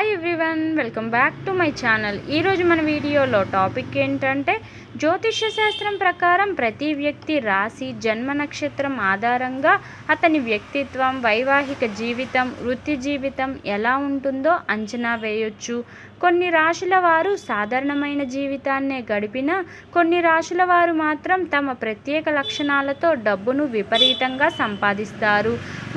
Hi everyone welcome back to my channel ఈరోజు మన వీడియోలో టాపిక్ ఏంటంటే జ్యోతిష్య శాస్త్రం ప్రకారం ప్రతి వ్యక్తి రాశి జన్మ నక్షత్రం ఆధారంగా అతని వ్యక్తిత్వం వైవాహిక జీవితం వృత్తి జీవితం ఎలా ఉంటుందో అంచనా వేయొచ్చు. కొన్ని రాశుల వారు సాధారణమైన జీవితాన్నే గడిపినా కొన్ని రాశుల వారు మాత్రం తమ ప్రత్యేక లక్షణాలతో డబ్బును విపరీతంగా సంపాదిస్తారు.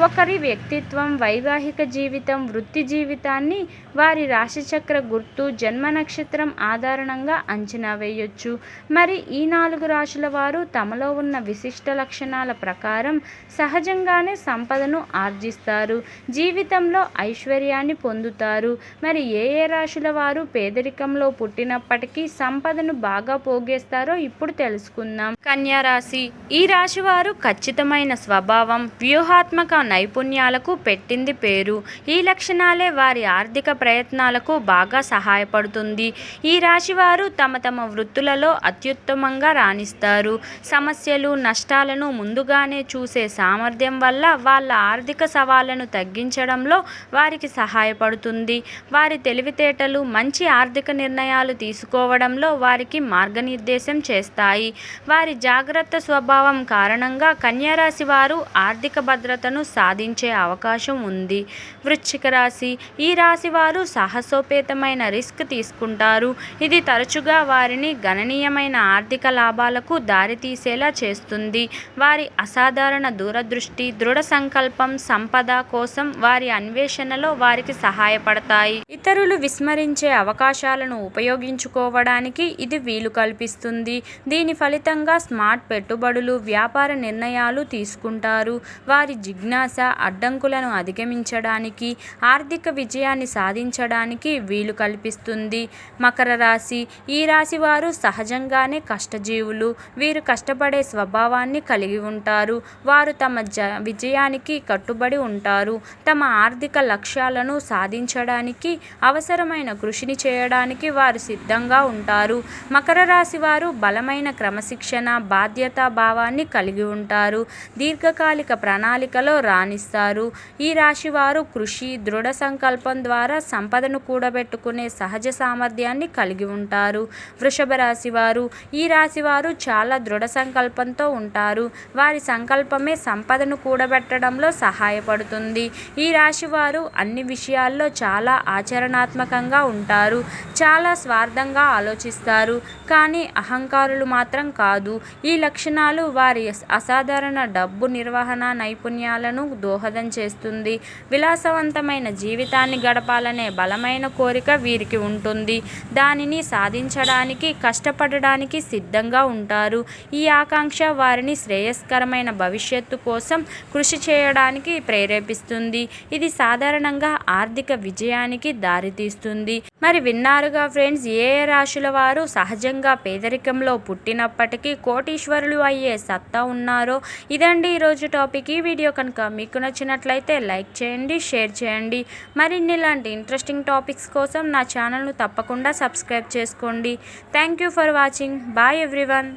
ఒకరి వ్యక్తిత్వం వైవాహిక జీవితం వృత్తి జీవితాన్ని వారి రాశిచక్ర గుర్తు జన్మ నక్షత్రం ఆధారంగా అంచనా వేయొచ్చు. మరి ఈ నాలుగు రాశుల వారు తమలో ఉన్న విశిష్ట లక్షణాల ప్రకారం సహజంగానే సంపదను ఆర్జిస్తారు. జీవితంలో ఐశ్వర్యాన్ని పొందుతారు. మరి ఏ ఏ రాశుల వారు పేదరికంలో పుట్టినప్పటికీ సంపదను బాగా పోగేస్తారో ఇప్పుడు తెలుసుకుందాం. కన్యా రాశి. ఈ రాశి వారు ఖచ్చితమైన స్వభావం వ్యూహాత్మక నైపుణ్యాలకు పెట్టింది పేరు. ఈ లక్షణాలే వారి ఆర్థిక ప్రయత్నాలకు బాగా సహాయపడుతుంది. ఈ రాశి వారు తమ తమ వృత్తులలో అత్యుత్తమంగా రాణిస్తారు. సమస్యలు నష్టాలను ముందుగానే చూసే సామర్థ్యం వల్ల వాళ్ళ ఆర్థిక సవాళ్ళను తగ్గించడంలో వారికి సహాయపడుతుంది. వారి తెలివితేటలు మంచి ఆర్థిక నిర్ణయాలు తీసుకోవడంలో వారికి మార్గనిర్దేశం చేస్తాయి. వారి జాగ్రత్త స్వభావం కారణంగా కన్యారాశి వారు ఆర్థిక భద్రతను సాధించే అవకాశం ఉంది. వృశ్చిక రాశి ఈ రాశి వారు సాహసోపేతమైన రిస్క్ తీసుకుంటారు. ఇది తరచుగా వారిని గణనీయమైన ఆర్థిక లాభాలకు దారితీసేలా చేస్తుంది. వారి అసాధారణ దూరదృష్టి దృఢ సంకల్పం సంపద కోసం వారి అన్వేషణలో వారికి సహాయపడతాయి. ఇతరులు విస్మరించే అవకాశాలను ఉపయోగించుకోవడానికి ఇది వీలు కల్పిస్తుంది. దీని ఫలితంగా స్మార్ట్ పెట్టుబడులు వ్యాపార నిర్ణయాలు తీసుకుంటారు. వారి జిజ్ఞాస అడ్డంకులను అధిగమించడానికి ఆర్థిక విజయాన్ని సాధించడానికి వీలు కల్పిస్తుంది. మకర రాశి. ఈ రాశి వారు సహజంగానే కష్టజీవులు. వీరు కష్టపడే స్వభావాన్ని కలిగి ఉంటారు. వారు తమ జ విజయానికి కట్టుబడి ఉంటారు. తమ ఆర్థిక లక్ష్యాలను సాధించడానికి అవసరమైన కృషిని చేయడానికి వారు సిద్ధంగా ఉంటారు. మకర రాశి వారు బలమైన క్రమశిక్షణ బాధ్యతా భావాన్ని కలిగి ఉంటారు. దీర్ఘకాలిక ప్రణాళికలో రాణిస్తారు. ఈ రాశి వారు కృషి దృఢ సంకల్పం ద్వారా సంపదను కూడబెట్టుకునే సహజ సామర్థ్యాన్ని కలిగి ఉంటారు. వృషభ రాశి వారు ఈ రాశి వారు చాలా దృఢ సంకల్పంతో ఉంటారు. వారి సంకల్పమే సంపదను కూడబెట్టడంలో సహాయపడుతుంది. ఈ రాశి వారు అన్ని విషయాల్లో చాలా ఆచరణాత్మకంగా ఉంటారు. చాలా స్వార్థంగా ఆలోచిస్తారు. కానీ అహంకారులు మాత్రం కాదు. ఈ లక్షణాలు వారి అసాధారణ డబ్బు నిర్వహణ నైపుణ్యాలను దోహదం చేస్తుంది. విలాసవంతమైన జీవితాన్ని గడపాలనే బలమైన కోరిక వీరికి ఉంటుంది. దానిని సాధించడానికి కష్టపడడానికి సిద్ధంగా ఉంటారు. ఈ ఆకాంక్ష వారిని శ్రేయస్కరమైన భవిష్యత్తు కోసం కృషి చేయడానికి ప్రేరేపిస్తుంది. ఇది సాధారణంగా ఆర్థిక విజయానికి దారితీస్తుంది. మరి విన్నారుగా ఫ్రెండ్స్ ఏ ఏ రాశుల వారు సహజంగా పేదరికంలో పుట్టినప్పటికీ కోటీశ్వరులు అయ్యే సత్తా ఉన్నారో ఇదండి ఈరోజు టాపిక్. ఈ వీడియో కనుక మీకు నచ్చినట్లయితే లైక్ చేయండి షేర్ చేయండి. మరిన్ని ఇలాంటి ఇంట్రెస్టింగ్ టాపిక్స్ కోసం నా ఛానల్ను తప్పకుండా సబ్స్క్రైబ్ చేసుకోండి. Thank you for watching bye everyone